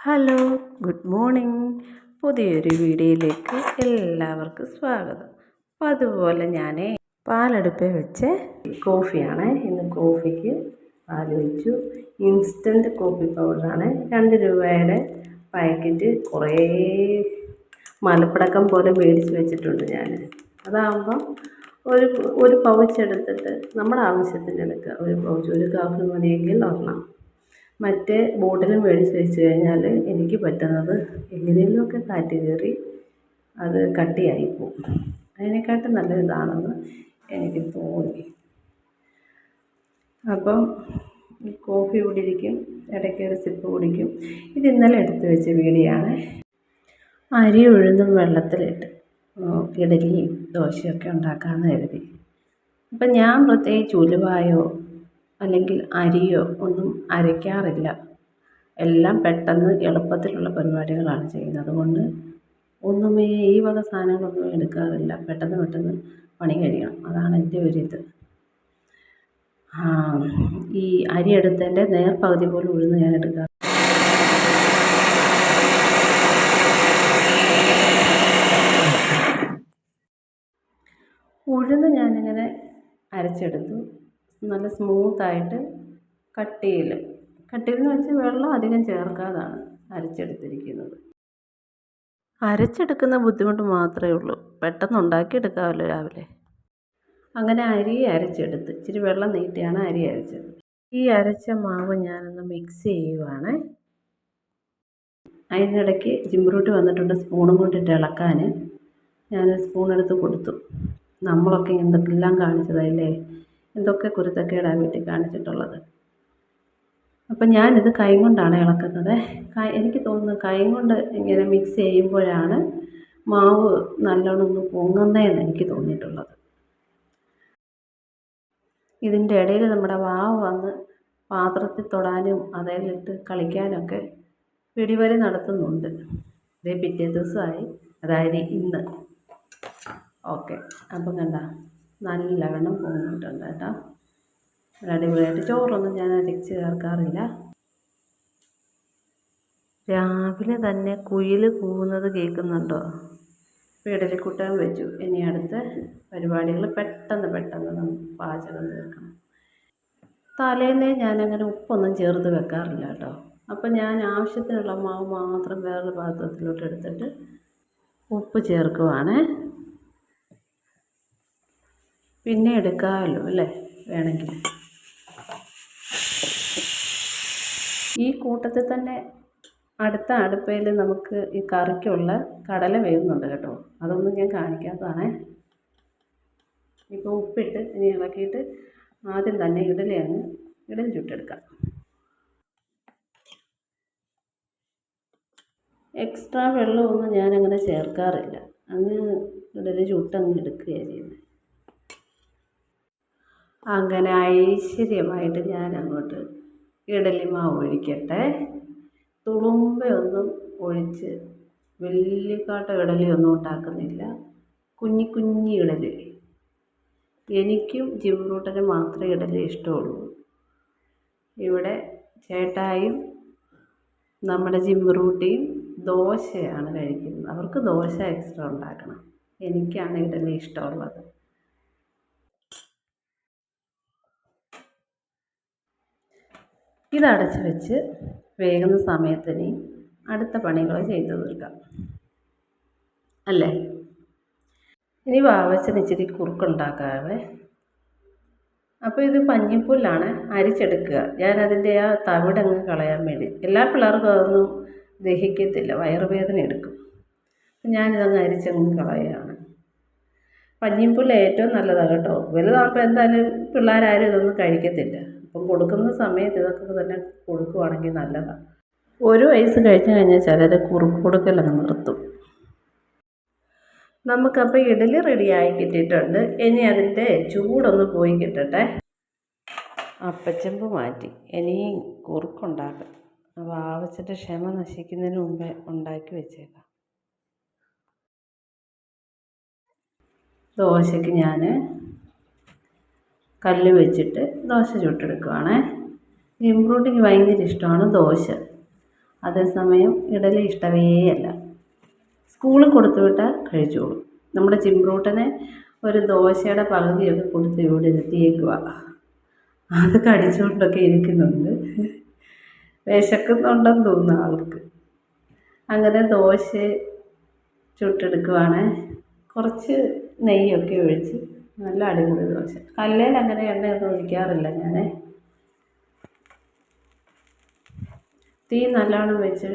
Hello good morning. പുതിയൊരു വീഡിയോയിലേക്ക് എല്ലാവർക്കും സ്വാഗതം. അപ്പോൾ അതുപോലെ ഞാൻ പാലടുപ്പിൽ വെച്ച് കോഫിയാണ്. ഇന്ന് കോഫിക്ക് പാൽ വെച്ചു ഇൻസ്റ്റന്റ് കോഫി പൗഡറാണ്. രണ്ട് രൂപയുടെ പാക്കറ്റ് കുറേ മലപ്പടക്കം പോലെ മേടിച്ച് വെച്ചിട്ടുണ്ട് ഞാൻ അതാകുമ്പം ഒരു ഒരു പൗച്ച് എടുത്തിട്ട് നമ്മുടെ ആവശ്യത്തിന് എടുക്കുക ഒരു പൗച്ച് ഒരു കാപ്പി മതിയെങ്കിൽ ഒരെണ്ണം. മറ്റേ ബോട്ടിൽ മേടിച്ച് വെച്ച് കഴിഞ്ഞാൽ എനിക്ക് പറ്റുന്നത് എങ്ങനെയെങ്കിലുമൊക്കെ കാറ്റ് കയറി അത് കട്ടിയായി പോകും അതിനെക്കാട്ടും നല്ല ഇതാണെന്ന് എനിക്ക് തോന്നി. അപ്പം കോഫി കുടിക്കും ഇടയ്ക്ക് ഒരു സിപ്പ് കുടിക്കും. ഇത് ഇന്നലെ എടുത്ത് വെച്ച വീഡിയോ അരി ഉഴുന്നും വെള്ളത്തിലിട്ട് ഇഡലിയും ദോശയൊക്കെ ഉണ്ടാക്കാമെന്ന് കരുതി. അപ്പം ഞാൻ പ്രത്യേകിച്ച് ഉലുവായോ അല്ലെങ്കിൽ അരിയോ ഒന്നും അരയ്ക്കാറില്ല. എല്ലാം പെട്ടെന്ന് എളുപ്പത്തിലുള്ള പരിപാടികളാണ് ചെയ്യുന്നത്. അതുകൊണ്ട് ഒന്നുമേ ഈ വക സാധനങ്ങളൊന്നും എടുക്കാറില്ല. പെട്ടെന്ന് പെട്ടെന്ന് പണി കഴിയണം. അതാണ് എന്റെ ഒരിത്. ഈ അരി എടുത്തതിന്റെ നേർ പകുതി പോലും ഉഴുന്ന് ഞാൻ എടുക്കാറില്ല. ഉഴുന്ന് ഞാനിങ്ങനെ അരച്ചെടുത്തു. നല്ല സ്മൂത്തായിട്ട് കട്ടിയിൽ എന്ന് വെച്ചാൽ വെള്ളം അധികം ചേർക്കാതാണ് അരച്ചെടുത്തിരിക്കുന്നത്. അരച്ചെടുക്കുന്ന ബുദ്ധിമുട്ട് മാത്രമേ ഉള്ളൂ. പെട്ടെന്ന് ഉണ്ടാക്കിയെടുക്കാമല്ലോ രാവിലെ. അങ്ങനെ അരി അരച്ചെടുത്ത്. ഇച്ചിരി വെള്ളം നീട്ടിയാണ് അരി അരച്ചത്. ഈ അരച്ച മാവ് ഞാനൊന്ന് മിക്സ് ചെയ്യുവാണ്. അതിനിടയ്ക്ക് ജിംബ്രൂട്ട് വന്നിട്ടുണ്ട് സ്പൂണും കൊണ്ടിട്ട് ഇളക്കാൻ ഞാൻ സ്പൂൺ എടുത്ത് കൊടുത്തു. നമ്മളൊക്കെ എന്തൊക്കെല്ലാം കാണിച്ചതല്ലേ എന്തൊക്കെ കുരുത്തക്കേടാണ് വീട്ടിൽ കാണിച്ചിട്ടുള്ളത്. അപ്പം ഞാനിത് കൈ കൊണ്ടാണ് ഇളക്കുന്നത്. എനിക്ക് തോന്നുന്നു കൈ കൊണ്ട് ഇങ്ങനെ മിക്സ് ചെയ്യുമ്പോഴാണ് മാവ് നല്ലോണം ഒന്ന് പൊങ്ങുന്നതെന്ന് എനിക്ക് തോന്നിയിട്ടുള്ളത്. ഇതിന്റെ ഇടയിൽ നമ്മുടെ വാവ് വന്ന് പാത്രത്തിൽ തൊടാനും അതിലിട്ട് കളിക്കാനൊക്കെ പിടിവലി നടത്തുന്നുണ്ട്. ഇതേ പിറ്റേ ദിവസമായി. അതായത് ഇന്ന്. ഓക്കെ. അപ്പം കണ്ട. നല്ലവണ്ണം പൊങ്ങിയിട്ടുണ്ട് കേട്ടോ. അടിപൊളിയായിട്ട് ചോറൊന്നും ഞാൻ അരച്ച് ചേർക്കാറില്ല. രാവിലെ തന്നെ കുയിൽ കൂവുന്നത് കേൾക്കുന്നുണ്ടോ? ഇഡലിക്കുട്ടൻ വെച്ചു. ഇനി അടുത്ത പരിപാടികൾ പെട്ടെന്ന് പെട്ടെന്ന് നമുക്ക് പാചകം തീർക്കണം. തലേന്നേ ഞാനങ്ങനെ ഉപ്പൊന്നും ചേർത്ത് വെക്കാറില്ല കേട്ടോ. അപ്പം ഞാൻ ആവശ്യത്തിനുള്ള മാവ് മാത്രം വേറൊരു പാത്രത്തിലോട്ട് എടുത്തിട്ട് ഉപ്പ് ചേർക്കുവാണേ. പിന്നെ എടുക്കാമല്ലോ അല്ലേ? വേണമെങ്കിൽ. ഈ കൂട്ടത്തിൽ തന്നെ അടുത്ത അടുപ്പയിൽ നമുക്ക് ഈ കറിക്കുള്ള കടല വേവുന്നുണ്ട് കേട്ടോ. അതൊന്നും ഞാൻ കാണിക്കാത്തതാണേ. ഇപ്പോൾ ഉപ്പിട്ട് ഇനി ഇളക്കിയിട്ട് ആദ്യം തന്നെ ഇഡലി അങ്ങ് ഇഡലി ചുട്ടെടുക്കാം. എക്സ്ട്രാ വെള്ളമൊന്നും ഞാനങ്ങനെ ചേർക്കാറില്ല. അങ്ങ് ഇഡലി ചുട്ടങ്ങ് എടുക്കുകയാണ് ചെയ്യുന്നത്. അങ്ങനെ ഐശ്വര്യമായിട്ട് ഞാൻ അങ്ങോട്ട് ഇഡലി മാവ് ഒഴിക്കട്ടെ. തുളുമ്പയൊന്നും ഒഴിച്ച് വലിയ കാട്ട ഇഡലിയൊന്നും ഉണ്ടാക്കുന്നില്ല. കുഞ്ഞി കുഞ്ഞി ഇടലി എനിക്കും ജിമ്രൂട്ടനും മാത്രമേ ഇടലി ഇഷ്ടമുള്ളൂ. ഇവിടെ ചേട്ടായും നമ്മുടെ ജിമ്രൂട്ടിയും ദോശയാണ് കഴിക്കുന്നത്. അവർക്ക് ദോശ എക്സ്ട്രാ ഉണ്ടാക്കണം. എനിക്കാണ് ഇഡലി ഇഷ്ടമുള്ളത്. ഇതടച്ച് വെച്ച് വേകുന്ന സമയത്തിന് അടുത്ത പണികൾ ചെയ്തു തീർക്കാം. അല്ലേ? ഇനി വാവച്ചന് ഇച്ചിരി കുറുക്കുണ്ടാക്കാവേ. അപ്പോൾ ഇത് പഞ്ഞിപ്പുല്ലാണ് അരിച്ചെടുക്കുക. ഞാനതിന്റെ ആ തവിടങ്ങ് കളയാൻ വേണ്ടി. എല്ലാ പിള്ളേർക്കും അതൊന്നും ദഹിക്കത്തില്ല. വയറുവേദന എടുക്കും. ഞാനിതങ്ങ് അരിച്ചങ്ങ് കളയുകയാണ്. പഞ്ഞിപ്പുല്ല് ഏറ്റവും നല്ലതാണ് കേട്ടോ. വലുതാകുമ്പോൾ എന്തായാലും പിള്ളേരാരും ഇതൊന്നും കഴിക്കത്തില്ല. അപ്പം കൊടുക്കുന്ന സമയത്ത് ഇതൊക്കെ തന്നെ കൊടുക്കുവാണെങ്കിൽ നല്ലതാണ് ഒരു വയസ്സ് കഴിഞ്ഞ് കഴിഞ്ഞാൽ ചിലർ കുറുക്ക് കൊടുക്കലങ്ങ് നിർത്തും. നമുക്കപ്പോൾ ഇഡലി റെഡിയായി കിട്ടിയിട്ടുണ്ട്. ഇനി അതിന്റെ ചൂടൊന്ന് പോയി കിട്ടട്ടെ. അപ്പച്ചമ്പ് മാറ്റി. ഇനി കുറുക്കുണ്ടാക്കാം. അപ്പോൾ ആവശ്യത്തെ ക്ഷമ നശിക്കുന്നതിന് മുമ്പേ ഉണ്ടാക്കി വെച്ചേക്കാം. ദോശയ്ക്ക് ഞാൻ കല്ല് വെച്ചിട്ട് ദോശ ചുട്ടെടുക്കുവാണേ. ഇമ്പ്രൂട്ടിക്ക് ഭയങ്കര ഇഷ്ടമാണ് ദോശ. അതേസമയം ഇഡലി ഇഷ്ടമേ അല്ല. സ്കൂളിൽ കൊടുത്തു വിട്ടാൽ കഴിച്ചോളും. നമ്മുടെ ചിമ്പ്രൂട്ടനെ ഒരു ദോശയുടെ പകുതിയൊക്കെ കൊടുത്ത് ഇവിടെ ഇരുത്തിയേക്കുക അത് കടിച്ചുകൊണ്ടൊക്കെ ഇരിക്കുന്നുണ്ട്. വിശക്കുന്നുണ്ടെന്ന് തോന്നുന്നു ആൾക്ക്. അങ്ങനെ ദോശ ചുട്ടെടുക്കുവാണ്. കുറച്ച് നെയ്യൊക്കെ ഒഴിച്ച് നല്ല അടിപൊളി ദോശ. കല്ലേൽ അങ്ങനെ എണ്ണയൊന്നും ഒഴിക്കാറില്ല ഞാൻ തീ നല്ലോണം വെച്ച്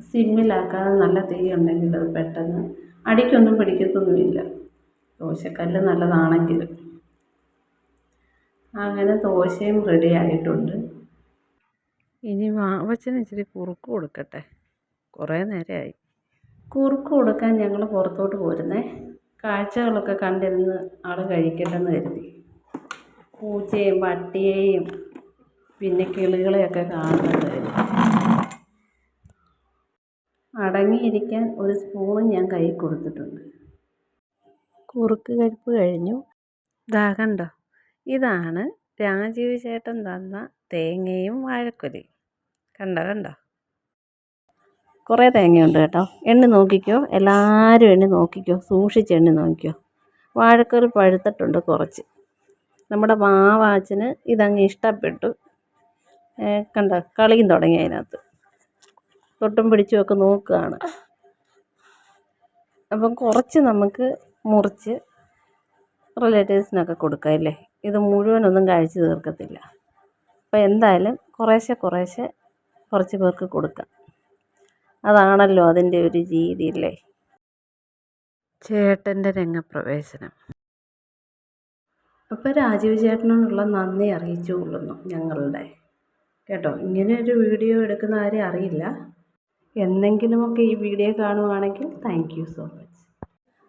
സിമ്മിലാക്കാതെ നല്ല തീ ഉണ്ടെങ്കിൽ അത് പെട്ടെന്ന് അടിക്കൊന്നും പിടിക്കത്തൊന്നുമില്ല. ദോശക്കല്ല് നല്ലതാണെങ്കിൽ അങ്ങനെ ദോശയും റെഡി ആയിട്ടുണ്ട്. ഇനി വാവച്ചന് ഇച്ചിരി കുറുക്ക് കൊടുക്കട്ടെ. കുറേ നേരമായി. കുറുക്ക് കൊടുക്കാൻ ഞങ്ങൾ പുറത്തോട്ട് പോരുന്നേ. കാഴ്ചകളൊക്കെ കണ്ടിരുന്ന് ആൾ കഴിക്കട്ടെന്ന് കരുതി. പൂച്ചയും പട്ടിയെയും പിന്നെ കിളികളെയൊക്കെ കാണുന്നത് അടങ്ങിയിരിക്കാൻ ഒരു സ്പൂണും ഞാൻ കൈ കൊടുത്തിട്ടുണ്ട്. കുറുക്ക് കഴിപ്പ് കഴിഞ്ഞു. ദാ കണ്ടോ? ഇതാണ് രാജീവ് ചേട്ടൻ തന്ന തേങ്ങയും വാഴക്കൊലയും. കണ്ടോ കണ്ടോ? കുറേ തേങ്ങയുണ്ട് കേട്ടോ. എണ്ണി നോക്കിക്കോ. എല്ലാവരും എണ്ണി നോക്കിക്കോ. സൂക്ഷിച്ച് എണ്ണി നോക്കിക്കോ. വാഴക്കറി പഴുത്തിട്ടുണ്ട് കുറച്ച്. നമ്മുടെ മാവാച്ചിന് ഇതങ്ങ് ഇഷ്ടപ്പെട്ടു. കണ്ട? കളിയും തുടങ്ങി അതിനകത്ത്. തൊട്ടും പിടിച്ചുമൊക്കെ നോക്കുകയാണ്. അപ്പം കുറച്ച് നമുക്ക് മുറിച്ച് റിലേറ്റീവ്സിനൊക്കെ കൊടുക്കാം അല്ലേ? ഇത് മുഴുവനൊന്നും കഴിച്ചു തീർക്കത്തില്ല. അപ്പോൾ എന്തായാലും കുറേശ്ശെ കുറേശ്ശെ കുറച്ച് പേർക്ക് കൊടുക്കാം. അതാണല്ലോ അതിന്റെ ഒരു രീതി അല്ലേ ചേട്ടന്റെ രംഗപ്രവേശനം. അപ്പോൾ രാജീവ് ചേട്ടനോടുള്ള നന്ദി അറിയിച്ചു കൊള്ളുന്നു ഞങ്ങളുടെ. കേട്ടോ ഇങ്ങനെ ഒരു വീഡിയോ എടുക്കുന്ന ആരും അറിയില്ല. എന്തെങ്കിലുമൊക്കെ ഈ വീഡിയോ കാണുവാണെങ്കിൽ താങ്ക് യു സോ മച്ച്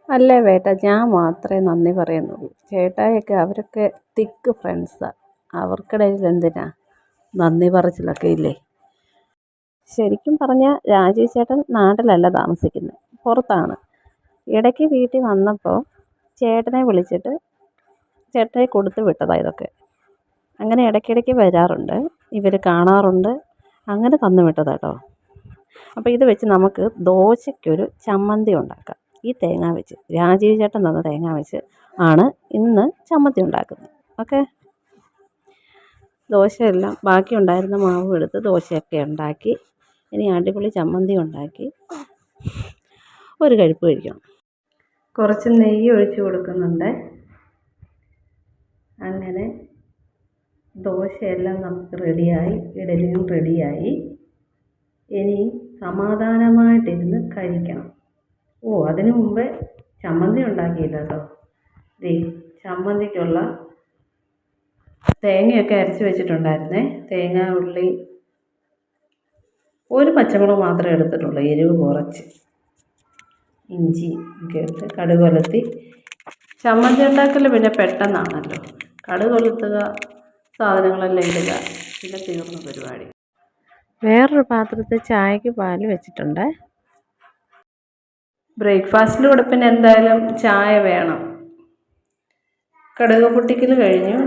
അല്ലേ വേട്ട ഞാൻ മാത്രമേ നന്ദി പറയുന്നുള്ളൂ. ചേട്ടായൊക്കെ അവരൊക്കെ തിക്ക് ഫ്രണ്ട്സാണ് അവർക്കിടയിൽ എന്തിനാ? നന്ദി പറച്ചിലൊക്കെ ഇല്ലേ? ശരിക്കും പറഞ്ഞാൽ രാജീവ് ചേട്ടൻ നാട്ടിലല്ല താമസിക്കുന്നത് പുറത്താണ്. ഇടയ്ക്ക് വീട്ടിൽ വന്നപ്പോൾ ചേട്ടനെ വിളിച്ചിട്ട് ചേട്ടനെ കൊടുത്ത് വിട്ടതാണ് ഇതൊക്കെ. അങ്ങനെ ഇടയ്ക്കിടയ്ക്ക് വരാറുണ്ട്. ഇവർ കാണാറുണ്ട്. അങ്ങനെ തന്നു വിട്ടതാട്ടോ അപ്പോൾ ഇത് വെച്ച് നമുക്ക് ദോശയ്ക്കൊരു ചമ്മന്തി ഉണ്ടാക്കാം. ഈ തേങ്ങ വെച്ച്. രാജീവ് ചേട്ടൻ തന്ന തേങ്ങ വെച്ച് ആണ് ഇന്ന് ചമ്മന്തി ഉണ്ടാക്കുന്നത്. ഓക്കെ? ദോശയെല്ലാം ബാക്കി ഉണ്ടായിരുന്ന മാവും എടുത്ത് ദോശയൊക്കെ ഉണ്ടാക്കി ഇനി അടിപൊളി ചമ്മന്തി ഉണ്ടാക്കി ഒരു കഴിപ്പ് കഴിക്കണം. കുറച്ച് നെയ്യ് ഒഴിച്ച് കൊടുക്കുന്നുണ്ട്. അങ്ങനെ ദോശയെല്ലാം നമുക്ക് റെഡിയായി ഇഡലിയും റെഡിയായി. ഇനി സമാധാനമായിട്ടിരുന്ന് കഴിക്കണം. ഓ അതിനു മുമ്പേ ചമ്മന്തി ഉണ്ടാക്കിയില്ല കേട്ടോ ദേ ചമ്മന്തിക്കുള്ള തേങ്ങയൊക്കെ അരച്ച് വെച്ചിട്ടുണ്ടായിരുന്നേ. തേങ്ങ ഉള്ളി ഒരു പച്ചമുളക് മാത്രമേ എടുത്തിട്ടുള്ളൂ എരിവ് കുറച്ച്. ഇഞ്ചി ഒക്കെ ഇട്ട് കടുക് കൊലത്തി ചമ്മന്തി ഉണ്ടാക്കൽ പിന്നെ പെട്ടെന്നാണല്ലോ. കടുക് കൊളുത്തുക സാധനങ്ങളെല്ലാം ഇടുക പിന്നെ തീർന്ന പരിപാടി. വേറൊരു പാത്രത്തിൽ ചായക്ക് പാൽ വെച്ചിട്ടുണ്ട്. ബ്രേക്ക്ഫാസ്റ്റിന്റെ കൂടെ പിന്നെ എന്തായാലും ചായ വേണം. കടുക് പൊട്ടിക്കൽ കഴിഞ്ഞു.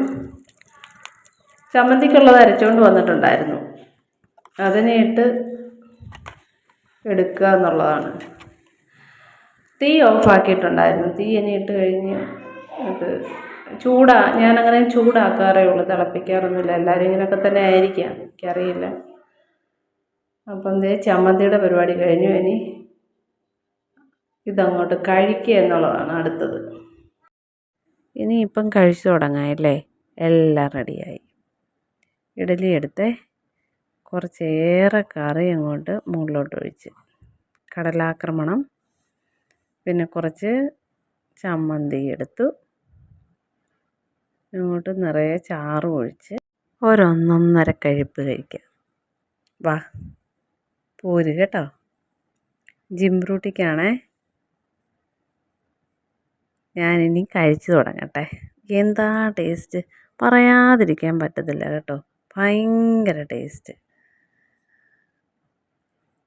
ചമ്മന്തിക്കുള്ളത് അരച്ചുകൊണ്ട് വന്നിട്ടുണ്ടായിരുന്നു. അതിനെ ഇട്ട് എടുക്കുക എന്നുള്ളതാണ്. തീ ഓഫാക്കിയിട്ടുണ്ടായിരുന്നു തീ ഇനി ഇട്ട് കഴിഞ്ഞ് അത് ചൂടാ ഞാനങ്ങനെ ചൂടാക്കാറേ ഉള്ളൂ. തിളപ്പിക്കാറൊന്നുമില്ല. എല്ലാവരും ഇങ്ങനെയൊക്കെ തന്നെ ആയിരിക്കാം. എനിക്കറിയില്ല. അപ്പം ദേ ചമ്മന്തിയുടെ പരിപാടി കഴിഞ്ഞു. ഇനി ഇതങ്ങോട്ട് കഴിക്കുക എന്നുള്ളതാണ് അടുത്തത്. ഇനിയിപ്പം കഴിച്ചു തുടങ്ങാമല്ലേ എല്ലാം റെഡിയായി ഇഡലി എടുത്തേ. കുറച്ചേറെ കറി അങ്ങോട്ട് മുകളിലോട്ട് ഒഴിച്ച് കടലാക്രമണം പിന്നെ കുറച്ച് ചമ്മന്തി എടുത്തു. ഇങ്ങോട്ട് നിറയെ ചാറ് ഒഴിച്ച് ഒരൊന്നൊന്നര കഴിപ്പ് കഴിക്കാം. വാ പോര് കേട്ടോ. ജിംബ്രൂട്ടിക്കാണേ ഞാനിനി കഴിച്ചു തുടങ്ങട്ടെ. എന്താ ടേസ്റ്റ്? പറയാതിരിക്കാൻ പറ്റത്തില്ല കേട്ടോ. ഭയങ്കര ടേസ്റ്റ്.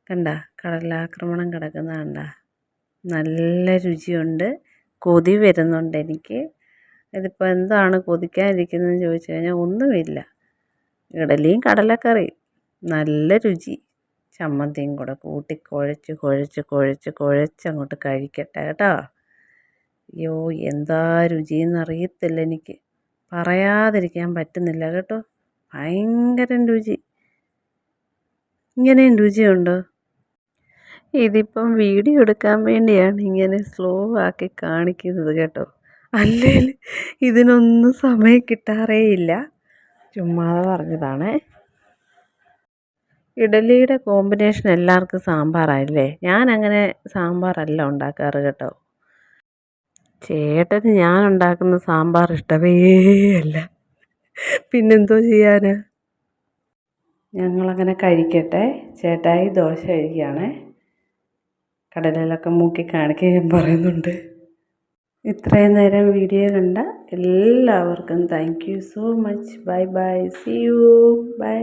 കണ്ട കടലാക്രമണം കിടക്കുന്ന കണ്ട. നല്ല രുചിയുണ്ട്. കൊതി വരുന്നുണ്ട് എനിക്ക്. ഇതിപ്പോൾ എന്താണ് കൊതിക്കാതിരിക്കുന്നതെന്ന് ചോദിച്ചു കഴിഞ്ഞാൽ ഒന്നുമില്ല. ഇഡലിയും കടലക്കറി നല്ല രുചി. ചമ്മന്തിയും കൂടെ കൂട്ടി കുഴച്ച് കുഴച്ച് കുഴച്ച് കുഴച്ച് അങ്ങോട്ട് കഴിക്കട്ടെ കേട്ടോ. അയ്യോ എന്താ രുചി എന്നറിയത്തില്ല എനിക്ക്. പറയാതിരിക്കാൻ പറ്റുന്നില്ല കേട്ടോ. ഭയങ്കര രുചി. ഇങ്ങനെയും രുചിയുണ്ടോ? ഇതിപ്പം വീഡിയോ എടുക്കാൻ വേണ്ടിയാണ് ഇങ്ങനെ സ്ലോ ആക്കി കാണിക്കുന്നത് കേട്ടോ. അല്ലേ ഇതിനൊന്നും സമയം കിട്ടാറേ ഇല്ല. ചുമ്മാതെ പറഞ്ഞതാണേ. ഇഡലിയുടെ കോമ്പിനേഷൻ എല്ലാവർക്കും സാമ്പാറായില്ലേ? ഞാൻ അങ്ങനെ സാമ്പാറല്ല ഉണ്ടാക്കാറ് കേട്ടോ. ചേട്ടന് ഞാൻ ഉണ്ടാക്കുന്ന സാമ്പാർ ഇഷ്ടമേ അല്ല. പിന്നെന്തോ ചെയ്യാന്? ഞങ്ങളങ്ങനെ കഴിക്കട്ടെ. ചേട്ടായി ദോശ കഴിക്കുകയാണേ. കടലിലൊക്കെ മൂക്കി കാണിക്കാൻ ഞാൻ പറയുന്നുണ്ട്. ഇത്രയും നേരം വീഡിയോ കണ്ട എല്ലാവർക്കും thank you so much bye bye see you bye